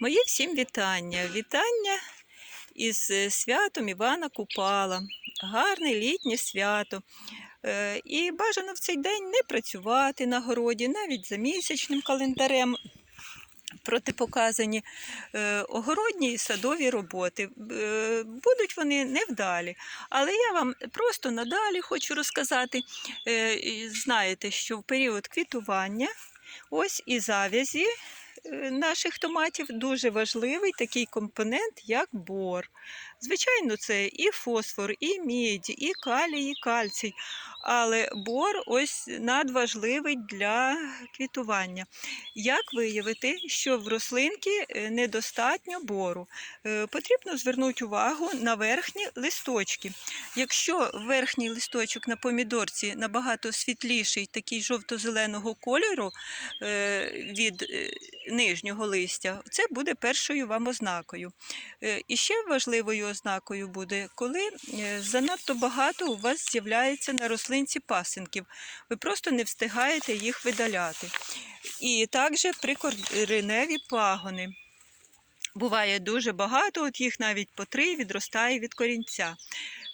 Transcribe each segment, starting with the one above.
Мої всім вітання. Вітання із е, святом Івана Купала. Гарне літнє свято. Е, І бажано в цей день не працювати на городі, навіть за місячним календарем. Протипоказані е, огородні і садові роботи. Будуть вони невдалі. Але я вам просто надалі хочу розказати. Знаєте, що в період квітування ось і завязі наших томатів дуже важливий такий компонент, як бор. Звичайно, це і фосфор, і мідь, і калій, і кальцій. Але бор ось надважливий для квітування. Як виявити, що в рослинки е, недостатньо бору? Е, Потрібно звернути увагу на верхні листочки. Якщо верхній листочок на помідорці набагато світліший, такий жовто-зеленого кольору е, від нижнього листя, це буде першою вам ознакою. І ще важливою ознакою буде, коли е, занадто багато у вас з'являється на рослинці пасинків. Ви просто не встигаєте їх видаляти. І також прикореневі пагони. Буває дуже багато, от їх навіть по три відростає від корінця.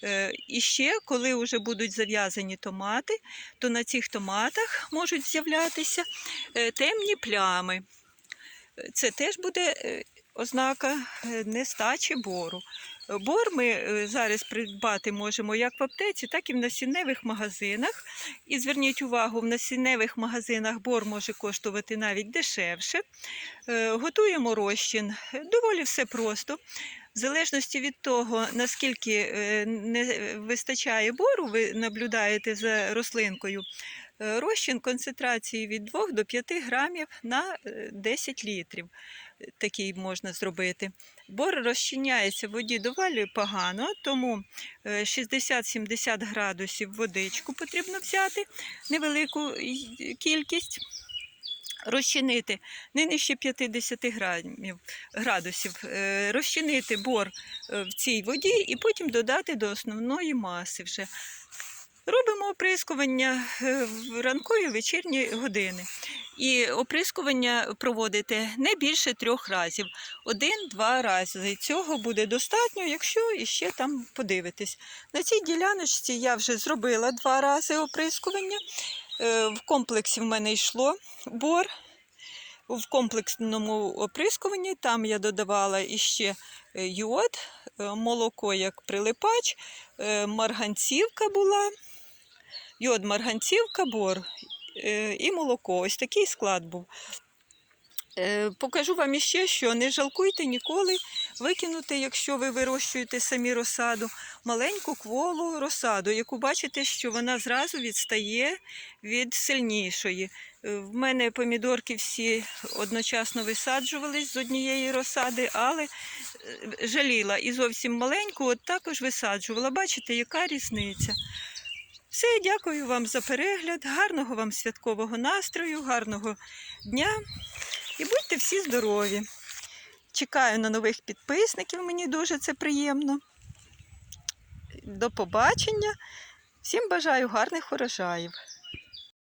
Е, І ще, коли вже будуть зав'язані томати, то на цих томатах можуть з'являтися е, темні плями. Це теж буде ознака е, нестачі бору. Е, Бор ми е, зараз придбати можемо як в аптеці, так і в насінневих магазинах. І зверніть увагу, в насінневих магазинах бор може коштувати навіть дешевше. Готуємо розчин. Доволі все просто. В залежності від того, наскільки не вистачає бору, ви наблюдаєте за рослинкою. Е, Розчин концентрації від 2 до 5 грамів на е, 10 літрів. Е, Такий можна зробити. Бор розчиняється в воді доволі погано, тому е, 60-70 градусів водичку потрібно взяти, невелику кількість. Розчинити не нижче 50 грамів, градусів, е, розчинити бор е, в цій воді і потім додати до основної маси вже. Робимо оприскування е, в ранкові вечірні години. І оприскування проводите не більше трьох разів. Один-два рази. Цього буде достатньо, якщо іще там подивитись. На цій діляночці я вже зробила два рази оприскування. Е, В комплексі в мене йшло бор. В комплексному оприскуванні там я додавала іще е, йод, молоко як прилипач, марганцівка була, йод, марганцівка, бор е, і молоко. Ось такий склад був. Е, Покажу вам іще, що не жалкуйте ніколи викинути, якщо ви вирощуєте самі розсаду, маленьку кволу розсаду, яку бачите, що вона зразу відстає від сильнішої. Е, В мене помідорки всі одночасно висаджувались з однієї розсади, але жаліла і зовсім маленьку, от також висаджувала. Бачите, яка різниця. Все, дякую вам за перегляд, гарного вам святкового настрою, гарного дня і будьте всі здорові. Чекаю на нових підписників, мені дуже це приємно. До побачення. Всім бажаю гарних урожаїв.